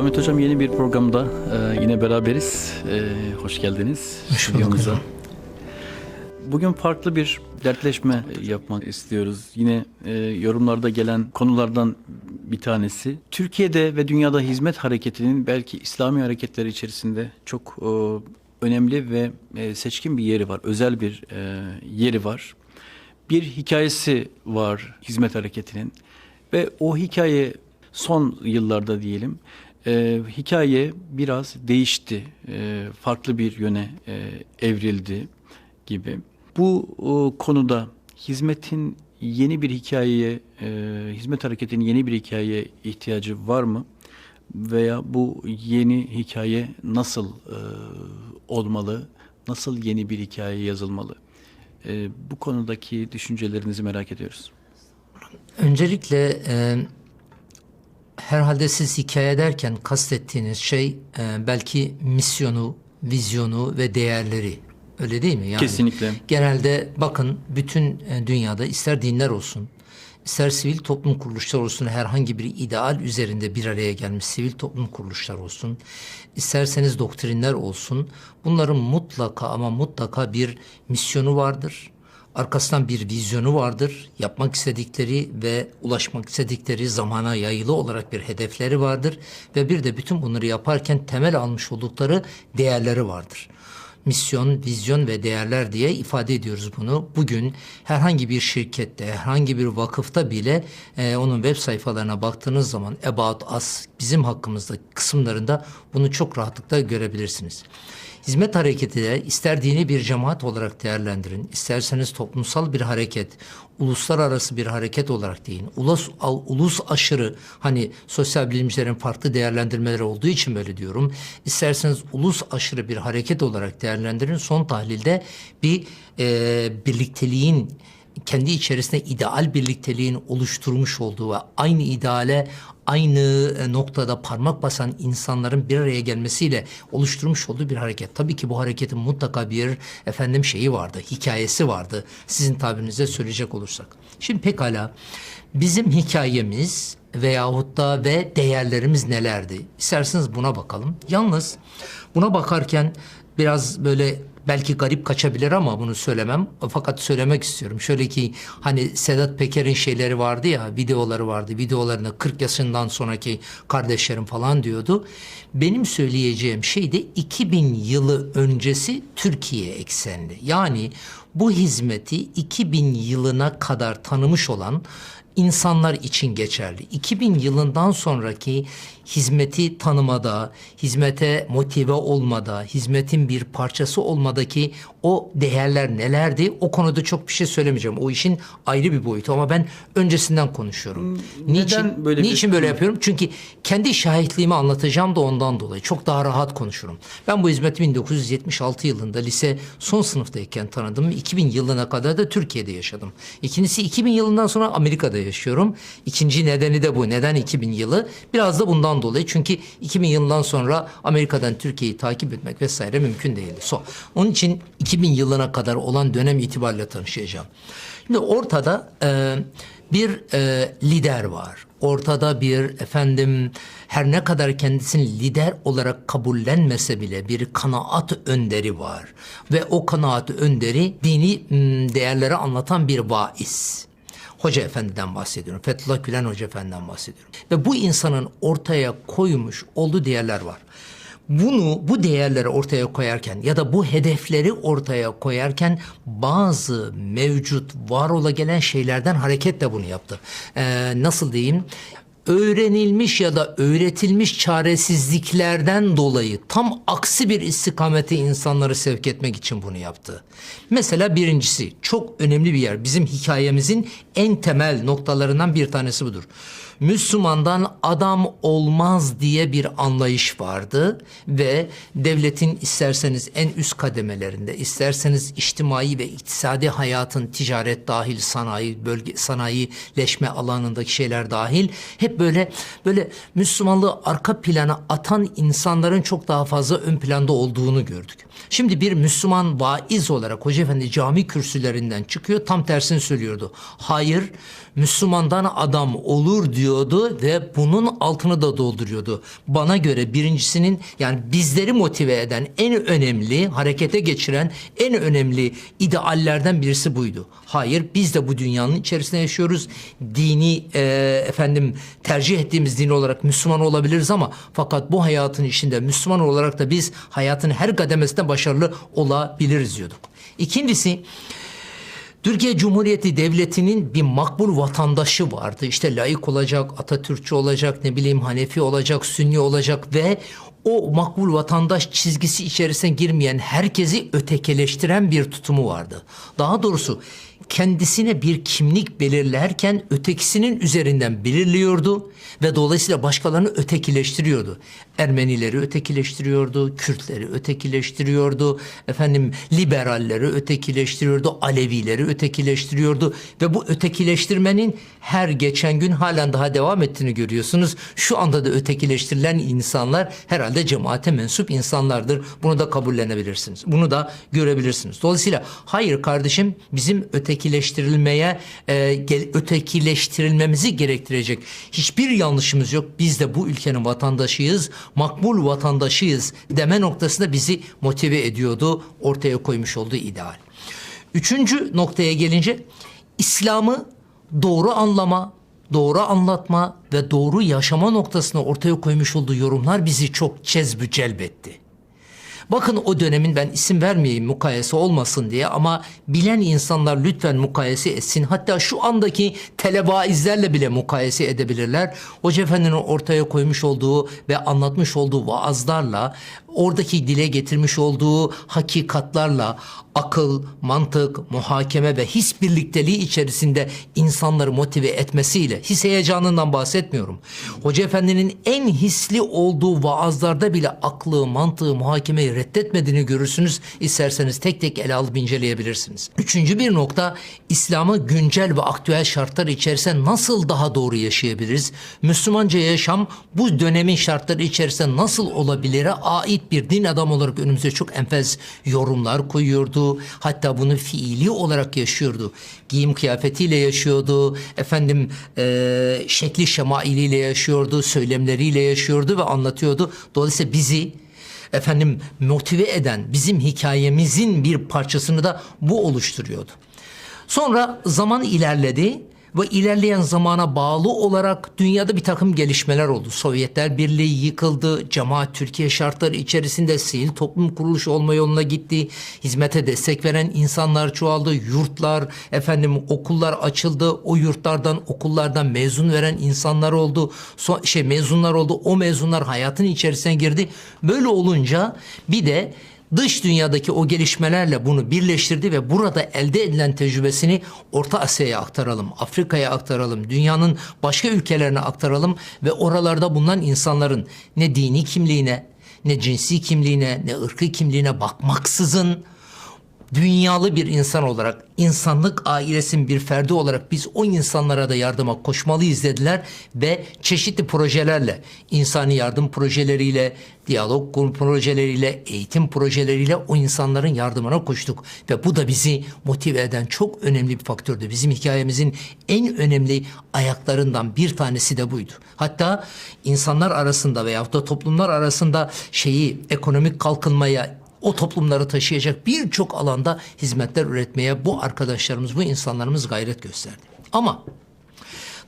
Ahmet Hocam yeni bir programda e, yine beraberiz. E, hoş geldiniz Hoş bulduk. Bugün farklı bir dertleşme yapmak istiyoruz. Yine e, yorumlarda gelen konulardan bir tanesi. Türkiye'de ve dünyada hizmet hareketinin belki İslami hareketler içerisinde çok e, önemli ve e, seçkin bir yeri var. Özel bir e, yeri var. Bir hikayesi var hizmet hareketinin ve o hikaye son yıllarda diyelim e, hikaye biraz değişti. E, farklı bir yöne e, evrildi gibi. Bu e, konuda hizmetin yeni bir hikayeye, e, hizmet hareketinin yeni bir hikayeye ihtiyacı var mı? Veya bu yeni hikaye nasıl e, olmalı? Nasıl yeni bir hikaye yazılmalı? E, bu konudaki düşüncelerinizi merak ediyoruz. Öncelikle e, herhalde siz hikaye derken kastettiğiniz şey e, belki misyonu, vizyonu ve değerleri. Öyle değil mi? Yani Kesinlikle. Genelde bakın bütün e, dünyada ister dinler olsun, ister sivil toplum kuruluşları olsun herhangi bir ideal üzerinde bir araya gelmiş sivil toplum kuruluşları olsun, isterseniz doktrinler olsun bunların mutlaka ama mutlaka bir misyonu vardır. Arkasından bir vizyonu vardır. Yapmak istedikleri ve ulaşmak istedikleri zamana yayılı olarak bir hedefleri vardır. Ve bir de bütün bunları yaparken temel almış oldukları değerleri vardır misyon, vizyon ve değerler diye ifade ediyoruz bunu. Bugün herhangi bir şirkette, herhangi bir vakıfta bile e, onun web sayfalarına baktığınız zaman About Us bizim hakkımızda kısımlarında bunu çok rahatlıkla görebilirsiniz. Hizmet hareketi de ister dini bir cemaat olarak değerlendirin, isterseniz toplumsal bir hareket, uluslararası bir hareket olarak deyin. Ulus, ulus aşırı hani sosyal bilimcilerin farklı değerlendirmeleri olduğu için böyle diyorum. İsterseniz ulus aşırı bir hareket olarak değerlendirin. Son tahlilde bir e, birlikteliğin kendi içerisinde ideal birlikteliğin oluşturmuş olduğu ve aynı ideale aynı e, noktada parmak basan insanların bir araya gelmesiyle oluşturmuş olduğu bir hareket. Tabii ki bu hareketin mutlaka bir efendim şeyi vardı, hikayesi vardı. Sizin tabirinizle söyleyecek olursak. Şimdi pekala bizim hikayemiz veyahut da ve değerlerimiz nelerdi? İsterseniz buna bakalım. Yalnız buna bakarken biraz böyle belki garip kaçabilir ama bunu söylemem. Fakat söylemek istiyorum. Şöyle ki hani Sedat Peker'in şeyleri vardı ya, videoları vardı. Videolarını 40 yaşından sonraki kardeşlerim falan diyordu. Benim söyleyeceğim şey de 2000 yılı öncesi Türkiye eksenli. Yani bu hizmeti 2000 yılına kadar tanımış olan insanlar için geçerli. 2000 yılından sonraki hizmeti tanımada, hizmete motive olmada, hizmetin bir parçası olmadaki o değerler nelerdi? O konuda çok bir şey söylemeyeceğim. O işin ayrı bir boyutu ama ben öncesinden konuşuyorum. niçin neden böyle bir- niçin böyle yapıyorum? Çünkü kendi şahitliğimi anlatacağım da ondan dolayı. Çok daha rahat konuşurum. Ben bu hizmeti 1976 yılında lise son sınıftayken tanıdım. 2000 yılına kadar da Türkiye'de yaşadım. İkincisi 2000 yılından sonra Amerika'da yaşıyorum. İkinci nedeni de bu. Neden 2000 yılı? Biraz da bundan dolayı. Çünkü 2000 yılından sonra Amerika'dan Türkiye'yi takip etmek vesaire mümkün değildi. So, onun için 2000 yılına kadar olan dönem itibariyle tanışacağım. Şimdi ortada e, bir e, lider var. Ortada bir efendim her ne kadar kendisini lider olarak kabullenmese bile bir kanaat önderi var. Ve o kanaat önderi dini değerleri anlatan bir vaiz. Hoca Efendi'den bahsediyorum. Fethullah Gülen Hoca Efendi'den bahsediyorum. Ve bu insanın ortaya koymuş olduğu değerler var. Bunu bu değerleri ortaya koyarken ya da bu hedefleri ortaya koyarken bazı mevcut var ola gelen şeylerden hareketle bunu yaptı. Ee, nasıl diyeyim? Öğrenilmiş ya da öğretilmiş çaresizliklerden dolayı tam aksi bir istikamete insanları sevk etmek için bunu yaptı. Mesela birincisi çok önemli bir yer. Bizim hikayemizin en temel noktalarından bir tanesi budur. Müslümandan adam olmaz diye bir anlayış vardı ve devletin isterseniz en üst kademelerinde, isterseniz içtimai ve iktisadi hayatın ticaret dahil, sanayi, bölge sanayileşme alanındaki şeyler dahil hep böyle böyle Müslümanlığı arka plana atan insanların çok daha fazla ön planda olduğunu gördük. Şimdi bir Müslüman vaiz olarak Hoca Efendi cami kürsülerinden çıkıyor tam tersini söylüyordu. Hayır Müslümandan adam olur diyordu ve bunun altını da dolduruyordu. Bana göre birincisinin yani bizleri motive eden en önemli harekete geçiren en önemli ideallerden birisi buydu. Hayır biz de bu dünyanın içerisinde yaşıyoruz. Dini e, efendim tercih ettiğimiz din olarak Müslüman olabiliriz ama fakat bu hayatın içinde Müslüman olarak da biz hayatın her kademesinde başarılı olabiliriz diyorduk. İkincisi Türkiye Cumhuriyeti Devleti'nin bir makbul vatandaşı vardı. İşte laik olacak, Atatürkçü olacak, ne bileyim Hanefi olacak, Sünni olacak ve o makbul vatandaş çizgisi içerisine girmeyen herkesi ötekileştiren bir tutumu vardı. Daha doğrusu kendisine bir kimlik belirlerken ötekisinin üzerinden belirliyordu ve dolayısıyla başkalarını ötekileştiriyordu. Ermenileri ötekileştiriyordu, Kürtleri ötekileştiriyordu, efendim liberalleri ötekileştiriyordu, Alevileri ötekileştiriyordu ve bu ötekileştirmenin her geçen gün halen daha devam ettiğini görüyorsunuz. Şu anda da ötekileştirilen insanlar herhalde cemaate mensup insanlardır. Bunu da kabullenebilirsiniz. Bunu da görebilirsiniz. Dolayısıyla hayır kardeşim bizim ötekileştirilmeye e, ötekileştirilmemizi gerektirecek hiçbir yanlışımız yok. Biz de bu ülkenin vatandaşıyız, makbul vatandaşıyız deme noktasında bizi motive ediyordu, ortaya koymuş olduğu ideal. Üçüncü noktaya gelince İslam'ı doğru anlama, doğru anlatma ve doğru yaşama noktasına ortaya koymuş olduğu yorumlar bizi çok cezbü celbetti. Bakın o dönemin ben isim vermeyeyim mukayese olmasın diye ama bilen insanlar lütfen mukayese etsin. Hatta şu andaki televaizlerle bile mukayese edebilirler. Hoca Efendi'nin ortaya koymuş olduğu ve anlatmış olduğu vaazlarla oradaki dile getirmiş olduğu hakikatlarla akıl, mantık, muhakeme ve his birlikteliği içerisinde insanları motive etmesiyle his heyecanından bahsetmiyorum. Hoca Efendi'nin en hisli olduğu vaazlarda bile aklı, mantığı, muhakemeyi reddetmediğini görürsünüz. İsterseniz tek tek ele alıp inceleyebilirsiniz. Üçüncü bir nokta İslam'ı güncel ve aktüel şartlar içerisinde nasıl daha doğru yaşayabiliriz? Müslümanca yaşam bu dönemin şartları içerisinde nasıl olabilire ait bir din adamı olarak önümüze çok enfes yorumlar koyuyordu. Hatta bunu fiili olarak yaşıyordu. Giyim kıyafetiyle yaşıyordu. Efendim eee, şekli şemailiyle yaşıyordu. Söylemleriyle yaşıyordu ve anlatıyordu. Dolayısıyla bizi efendim motive eden bizim hikayemizin bir parçasını da bu oluşturuyordu. Sonra zaman ilerledi ve ilerleyen zamana bağlı olarak dünyada bir takım gelişmeler oldu. Sovyetler Birliği yıkıldı, cemaat Türkiye şartları içerisinde sivil toplum kuruluşu olma yoluna gitti. Hizmete destek veren insanlar çoğaldı, yurtlar, efendim okullar açıldı. O yurtlardan, okullardan mezun veren insanlar oldu. So- şey mezunlar oldu. O mezunlar hayatın içerisine girdi. Böyle olunca bir de dış dünyadaki o gelişmelerle bunu birleştirdi ve burada elde edilen tecrübesini Orta Asya'ya aktaralım, Afrika'ya aktaralım, dünyanın başka ülkelerine aktaralım ve oralarda bulunan insanların ne dini kimliğine, ne cinsi kimliğine, ne ırkı kimliğine bakmaksızın dünyalı bir insan olarak, insanlık ailesinin bir ferdi olarak biz o insanlara da yardıma koşmalıyız dediler ve çeşitli projelerle, insani yardım projeleriyle, diyalog projeleriyle, eğitim projeleriyle o insanların yardımına koştuk. Ve bu da bizi motive eden çok önemli bir faktördü. Bizim hikayemizin en önemli ayaklarından bir tanesi de buydu. Hatta insanlar arasında veyahut da toplumlar arasında şeyi ekonomik kalkınmaya o toplumları taşıyacak birçok alanda hizmetler üretmeye bu arkadaşlarımız, bu insanlarımız gayret gösterdi. Ama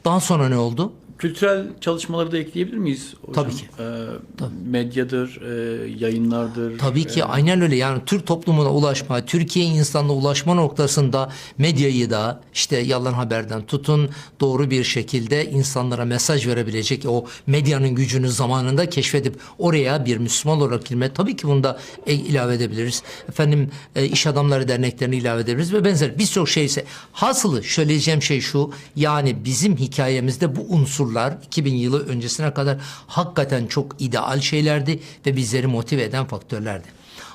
daha sonra ne oldu? Kültürel çalışmaları da ekleyebilir miyiz? hocam? Tabii ki. Ee, Medyadır, e, yayınlardır. Tabii ki aynen öyle yani Türk toplumuna ulaşma, Türkiye insanına ulaşma noktasında medyayı da işte yalan haberden tutun doğru bir şekilde insanlara mesaj verebilecek o medyanın gücünü zamanında keşfedip oraya bir Müslüman olarak girme tabii ki bunu da e, ilave edebiliriz. Efendim e, iş adamları derneklerini ilave edebiliriz ve benzer birçok şey ise hasılı söyleyeceğim şey şu yani bizim hikayemizde bu unsurlar 2000 yılı öncesine kadar hakikaten çok ideal şeylerdi ve bizleri motive eden faktörlerdi.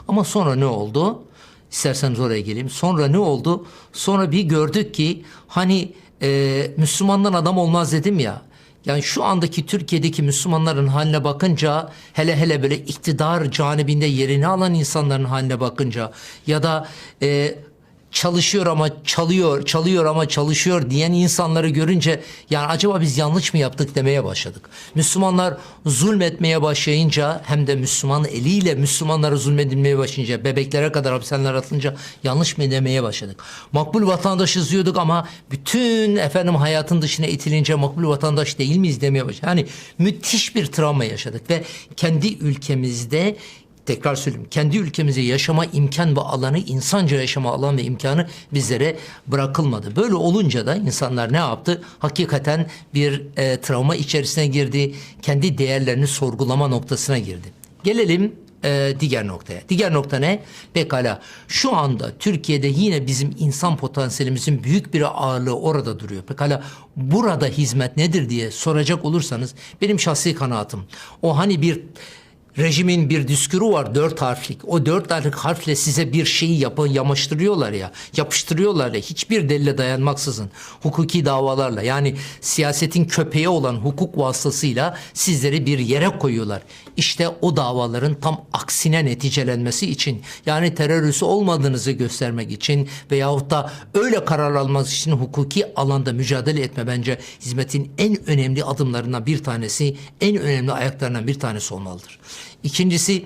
Ama sonra ne oldu? İsterseniz oraya geleyim. Sonra ne oldu? Sonra bir gördük ki hani e, Müslümandan adam olmaz dedim ya. Yani şu andaki Türkiye'deki Müslümanların haline bakınca hele hele böyle iktidar canibinde yerini alan insanların haline bakınca ya da e, çalışıyor ama çalıyor, çalıyor ama çalışıyor diyen insanları görünce yani acaba biz yanlış mı yaptık demeye başladık. Müslümanlar zulmetmeye başlayınca hem de Müslüman eliyle Müslümanlara zulmedilmeye başlayınca bebeklere kadar hapishaneler atılınca yanlış mı demeye başladık. Makbul vatandaşız diyorduk ama bütün efendim hayatın dışına itilince makbul vatandaş değil miyiz demeye başladık. Yani müthiş bir travma yaşadık ve kendi ülkemizde tekrar söyleyeyim kendi ülkemize yaşama imkan ve alanı insanca yaşama alan ve imkanı bizlere bırakılmadı. Böyle olunca da insanlar ne yaptı? Hakikaten bir e, travma içerisine girdi. Kendi değerlerini sorgulama noktasına girdi. Gelelim e, diğer noktaya. Diğer nokta ne? Pekala şu anda Türkiye'de yine bizim insan potansiyelimizin büyük bir ağırlığı orada duruyor. Pekala burada hizmet nedir diye soracak olursanız benim şahsi kanaatim o hani bir rejimin bir düskuru var dört harflik. O dört harflik harfle size bir şeyi yapın yamaştırıyorlar ya, yapıştırıyorlar ya hiçbir delile dayanmaksızın hukuki davalarla yani siyasetin köpeği olan hukuk vasıtasıyla sizleri bir yere koyuyorlar. İşte o davaların tam aksine neticelenmesi için yani terör üssü olmadığınızı göstermek için veyahut da öyle karar almak için hukuki alanda mücadele etme bence hizmetin en önemli adımlarından bir tanesi, en önemli ayaklarından bir tanesi olmalıdır. İkincisi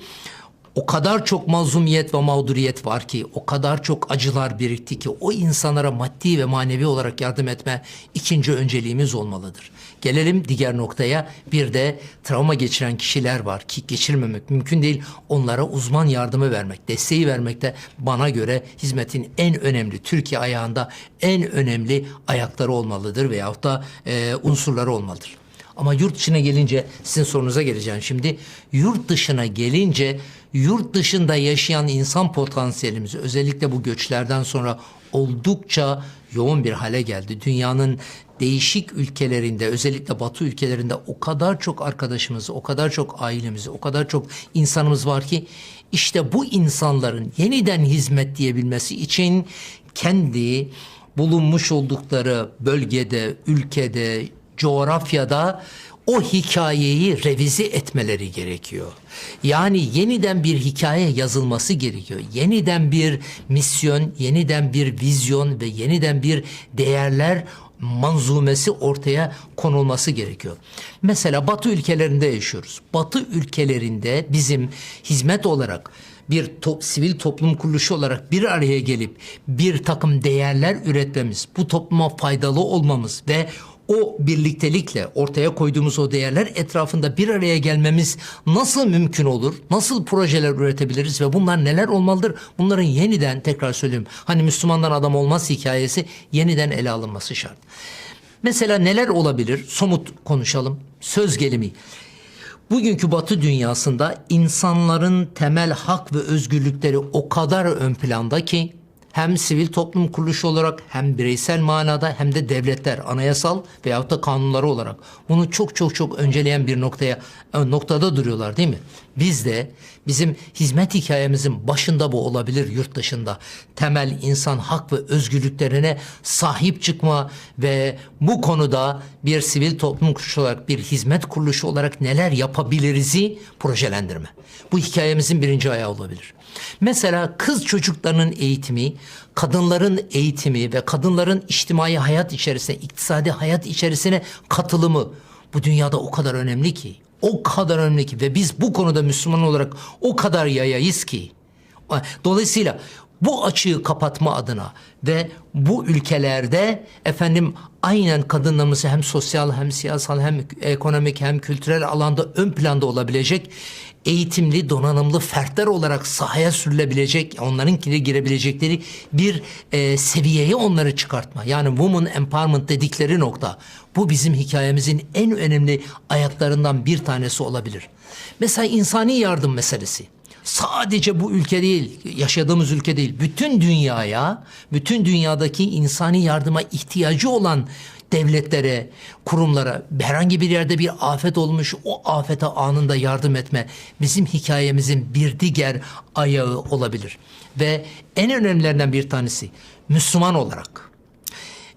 o kadar çok mazlumiyet ve mağduriyet var ki, o kadar çok acılar birikti ki o insanlara maddi ve manevi olarak yardım etme ikinci önceliğimiz olmalıdır. Gelelim diğer noktaya. Bir de travma geçiren kişiler var ki geçirmemek mümkün değil. Onlara uzman yardımı vermek, desteği vermek de bana göre hizmetin en önemli, Türkiye ayağında en önemli ayakları olmalıdır veyahut da e, unsurları olmalıdır. Ama yurt dışına gelince sizin sorunuza geleceğim şimdi. Yurt dışına gelince yurt dışında yaşayan insan potansiyelimiz özellikle bu göçlerden sonra oldukça yoğun bir hale geldi. Dünyanın değişik ülkelerinde özellikle batı ülkelerinde o kadar çok arkadaşımız, o kadar çok ailemiz, o kadar çok insanımız var ki işte bu insanların yeniden hizmet diyebilmesi için kendi bulunmuş oldukları bölgede, ülkede, coğrafyada o hikayeyi revize etmeleri gerekiyor. Yani yeniden bir hikaye yazılması gerekiyor. Yeniden bir misyon, yeniden bir vizyon ve yeniden bir değerler manzumesi ortaya konulması gerekiyor. Mesela Batı ülkelerinde yaşıyoruz. Batı ülkelerinde bizim hizmet olarak bir to- sivil toplum kuruluşu olarak bir araya gelip bir takım değerler üretmemiz, bu topluma faydalı olmamız ve o birliktelikle ortaya koyduğumuz o değerler etrafında bir araya gelmemiz nasıl mümkün olur? Nasıl projeler üretebiliriz ve bunlar neler olmalıdır? Bunların yeniden tekrar söyleyeyim. Hani Müslümandan adam olmaz hikayesi yeniden ele alınması şart. Mesela neler olabilir? Somut konuşalım. Söz gelimi. Bugünkü Batı dünyasında insanların temel hak ve özgürlükleri o kadar ön planda ki hem sivil toplum kuruluşu olarak hem bireysel manada hem de devletler anayasal veyahut da kanunları olarak bunu çok çok çok önceleyen bir noktaya e, noktada duruyorlar değil mi? Biz de bizim hizmet hikayemizin başında bu olabilir yurt dışında. Temel insan hak ve özgürlüklerine sahip çıkma ve bu konuda bir sivil toplum kuruluşu olarak bir hizmet kuruluşu olarak neler yapabiliriz'i projelendirme. Bu hikayemizin birinci ayağı olabilir. Mesela kız çocuklarının eğitimi, kadınların eğitimi ve kadınların içtimai hayat içerisine, iktisadi hayat içerisine katılımı bu dünyada o kadar önemli ki. O kadar önemli ki ve biz bu konuda Müslüman olarak o kadar yayayız ki. Dolayısıyla bu açığı kapatma adına ve bu ülkelerde efendim aynen kadınlarımızı hem sosyal hem siyasal hem ekonomik hem kültürel alanda ön planda olabilecek eğitimli, donanımlı fertler olarak sahaya sürülebilecek, onlarınkine girebilecekleri bir e, seviyeye onları çıkartma. Yani woman empowerment dedikleri nokta. Bu bizim hikayemizin en önemli ayaklarından bir tanesi olabilir. Mesela insani yardım meselesi. Sadece bu ülke değil, yaşadığımız ülke değil, bütün dünyaya, bütün dünyadaki insani yardıma ihtiyacı olan devletlere, kurumlara herhangi bir yerde bir afet olmuş o afete anında yardım etme bizim hikayemizin bir diğer ayağı olabilir. Ve en önemlilerinden bir tanesi Müslüman olarak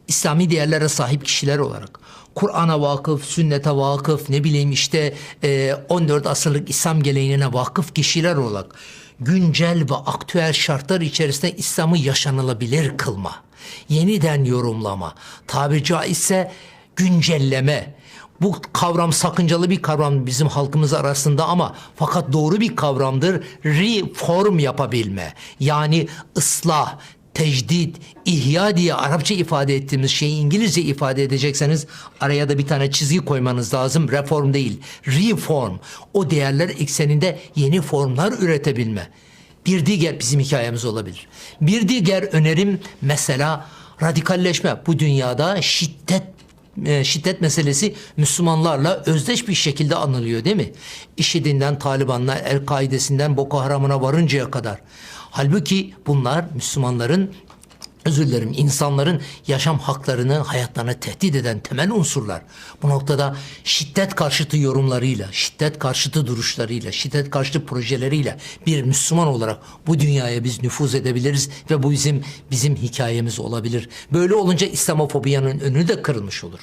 İslami değerlere sahip kişiler olarak Kur'an'a vakıf, sünnete vakıf, ne bileyim işte e, 14 asırlık İslam geleneğine vakıf kişiler olarak güncel ve aktüel şartlar içerisinde İslam'ı yaşanılabilir kılma, yeniden yorumlama, tabiri caizse güncelleme, bu kavram sakıncalı bir kavram bizim halkımız arasında ama fakat doğru bir kavramdır. Reform yapabilme. Yani ıslah, tecdit, ihya diye Arapça ifade ettiğimiz şeyi İngilizce ifade edecekseniz araya da bir tane çizgi koymanız lazım. Reform değil, reform. O değerler ekseninde yeni formlar üretebilme. Bir diğer bizim hikayemiz olabilir. Bir diğer önerim mesela radikalleşme. Bu dünyada şiddet e, şiddet meselesi Müslümanlarla özdeş bir şekilde anılıyor değil mi? IŞİD'inden Taliban'la, El-Kaide'sinden Boko Haram'ına varıncaya kadar. Halbuki bunlar Müslümanların özür dilerim insanların yaşam haklarını, hayatlarını tehdit eden temel unsurlar. Bu noktada şiddet karşıtı yorumlarıyla, şiddet karşıtı duruşlarıyla, şiddet karşıtı projeleriyle bir Müslüman olarak bu dünyaya biz nüfuz edebiliriz ve bu bizim bizim hikayemiz olabilir. Böyle olunca İslamofobiyanın önü de kırılmış olur.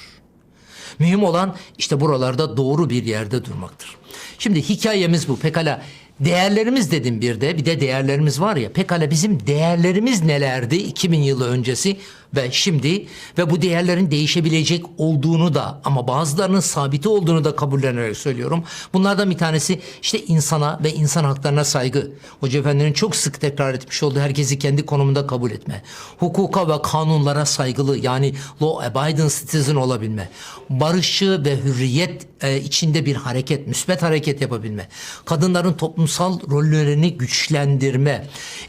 Mühim olan işte buralarda doğru bir yerde durmaktır. Şimdi hikayemiz bu. Pekala değerlerimiz dedim bir de. Bir de değerlerimiz var ya. Pekala bizim değerlerimiz nelerdi 2000 yılı öncesi ve şimdi ve bu değerlerin değişebilecek olduğunu da ama bazılarının sabiti olduğunu da kabullenerek söylüyorum. Bunlardan bir tanesi işte insana ve insan haklarına saygı. Hoca Efendi'nin çok sık tekrar etmiş olduğu herkesi kendi konumunda kabul etme. Hukuka ve kanunlara saygılı yani law abiding citizen olabilme. Barışçı ve hürriyet e, içinde bir hareket, müsbet hareket yapabilme. Kadınların toplumsal rollerini güçlendirme.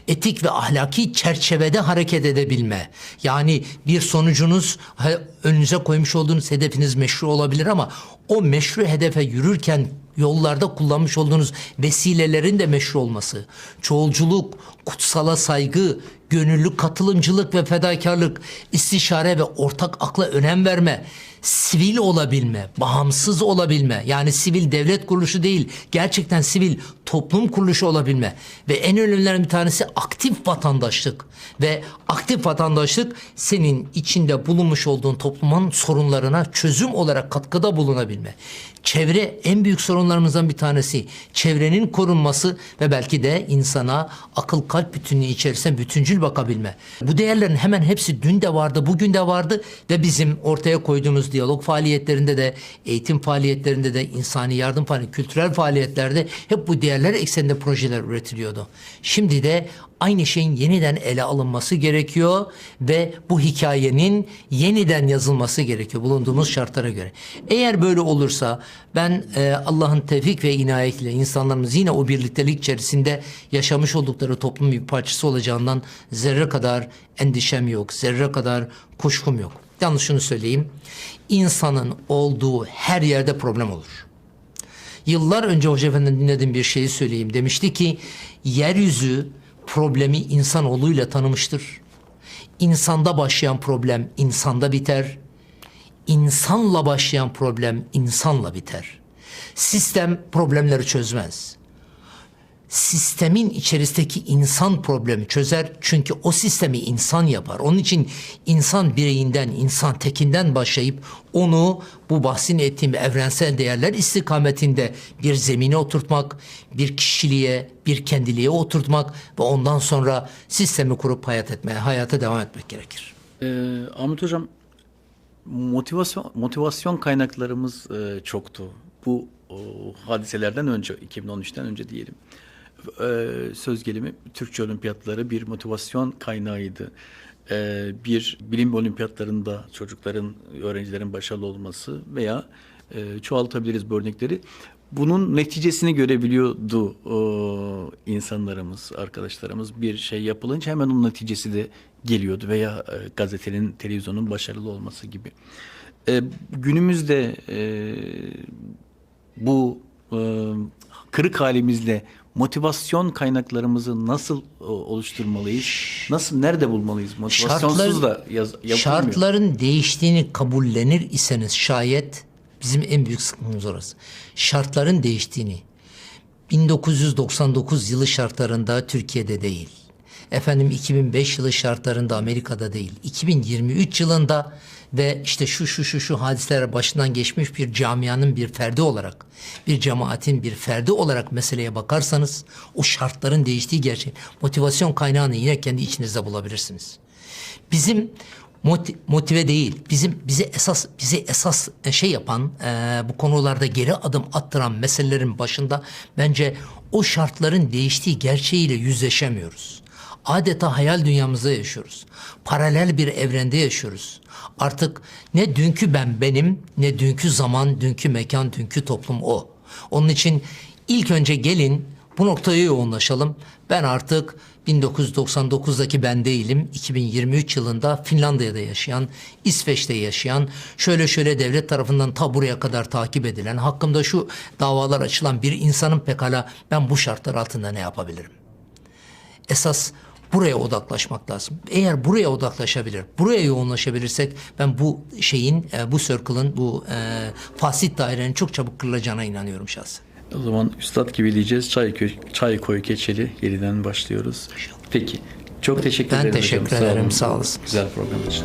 Etik ve ahlaki çerçevede hareket edebilme. Yani bir sonucunuz önünüze koymuş olduğunuz hedefiniz meşru olabilir ama o meşru hedefe yürürken yollarda kullanmış olduğunuz vesilelerin de meşru olması, çoğulculuk, kutsala saygı, gönüllü katılımcılık ve fedakarlık, istişare ve ortak akla önem verme, sivil olabilme, bağımsız olabilme, yani sivil devlet kuruluşu değil, gerçekten sivil toplum kuruluşu olabilme ve en önemlilerinden bir tanesi aktif vatandaşlık ve aktif vatandaşlık senin içinde bulunmuş olduğun toplumun sorunlarına çözüm olarak katkıda bulunabilme. Çevre en büyük sorunlarımızdan bir tanesi. Çevrenin korunması ve belki de insana akıl kalp bütünlüğü içerisinde bütüncül bakabilme. Bu değerlerin hemen hepsi dün de vardı, bugün de vardı ve bizim ortaya koyduğumuz diyalog faaliyetlerinde de, eğitim faaliyetlerinde de, insani yardım faaliyetlerinde, kültürel faaliyetlerde hep bu değerler ekseninde projeler üretiliyordu. Şimdi de aynı şeyin yeniden ele alınması gerekiyor ve bu hikayenin yeniden yazılması gerekiyor bulunduğumuz şartlara göre. Eğer böyle olursa ben e, Allah'ın tevfik ve inayetiyle insanlarımız yine o birliktelik içerisinde yaşamış oldukları toplumun bir parçası olacağından zerre kadar endişem yok, zerre kadar kuşkum yok. Yalnız şunu söyleyeyim. İnsanın olduğu her yerde problem olur. Yıllar önce Hoca Efendi'den dinlediğim bir şeyi söyleyeyim. Demişti ki yeryüzü problemi insanoğluyla tanımıştır. İnsanda başlayan problem insanda biter. İnsanla başlayan problem insanla biter. Sistem problemleri çözmez. Sistemin içerisindeki insan problemi çözer çünkü o sistemi insan yapar. Onun için insan bireyinden, insan tekinden başlayıp onu bu bahsini ettiğim evrensel değerler istikametinde bir zemine oturtmak, bir kişiliğe, bir kendiliğe oturtmak ve ondan sonra sistemi kurup hayat etmeye, hayata devam etmek gerekir. Ee, Ahmet Hocam motivasyon motivasyon kaynaklarımız e, çoktu. Bu o, hadiselerden önce 2013'ten önce diyelim. Ee, söz gelimi Türkçe olimpiyatları bir motivasyon kaynağıydı. Ee, bir bilim olimpiyatlarında çocukların, öğrencilerin başarılı olması veya e, çoğaltabiliriz bu örnekleri. Bunun neticesini görebiliyordu o, insanlarımız, arkadaşlarımız. Bir şey yapılınca hemen onun neticesi de geliyordu veya e, gazetenin, televizyonun başarılı olması gibi. E, günümüzde e, bu e, kırık halimizle motivasyon kaynaklarımızı nasıl e, oluşturmalıyız? Nasıl, nerede bulmalıyız? Motivasyonsuz da yaz, yapılmıyor. Şartların değiştiğini kabullenir iseniz şayet bizim en büyük sıkıntımız orası. Şartların değiştiğini 1999 yılı şartlarında Türkiye'de değil. efendim 2005 yılı şartlarında Amerika'da değil 2023 yılında ve işte şu şu şu şu hadiseler başından geçmiş bir camianın bir ferdi olarak bir cemaatin bir ferdi olarak meseleye bakarsanız o şartların değiştiği gerçek motivasyon kaynağını yine kendi içinizde bulabilirsiniz. Bizim moti- motive değil. Bizim bizi esas bizi esas e, şey yapan e, bu konularda geri adım attıran meselelerin başında bence o şartların değiştiği gerçeğiyle yüzleşemiyoruz. Adeta hayal dünyamızda yaşıyoruz. Paralel bir evrende yaşıyoruz. Artık ne dünkü ben benim, ne dünkü zaman, dünkü mekan, dünkü toplum o. Onun için ilk önce gelin bu noktaya yoğunlaşalım. Ben artık 1999'daki ben değilim. 2023 yılında Finlandiya'da yaşayan, İsveç'te yaşayan, şöyle şöyle devlet tarafından ta buraya kadar takip edilen, hakkımda şu davalar açılan bir insanın pekala ben bu şartlar altında ne yapabilirim? Esas buraya odaklaşmak lazım. Eğer buraya odaklaşabilir, buraya yoğunlaşabilirsek ben bu şeyin, e, bu circle'ın, bu e, fasit dairenin çok çabuk kırılacağına inanıyorum şahsen. O zaman üstad gibi diyeceğiz. Çay, köy, çay koy keçeli yeniden başlıyoruz. Peki. Çok teşekkür Ben ederim teşekkür hocam. Sağ ederim, olun. sağ olasınız. Güzel program için.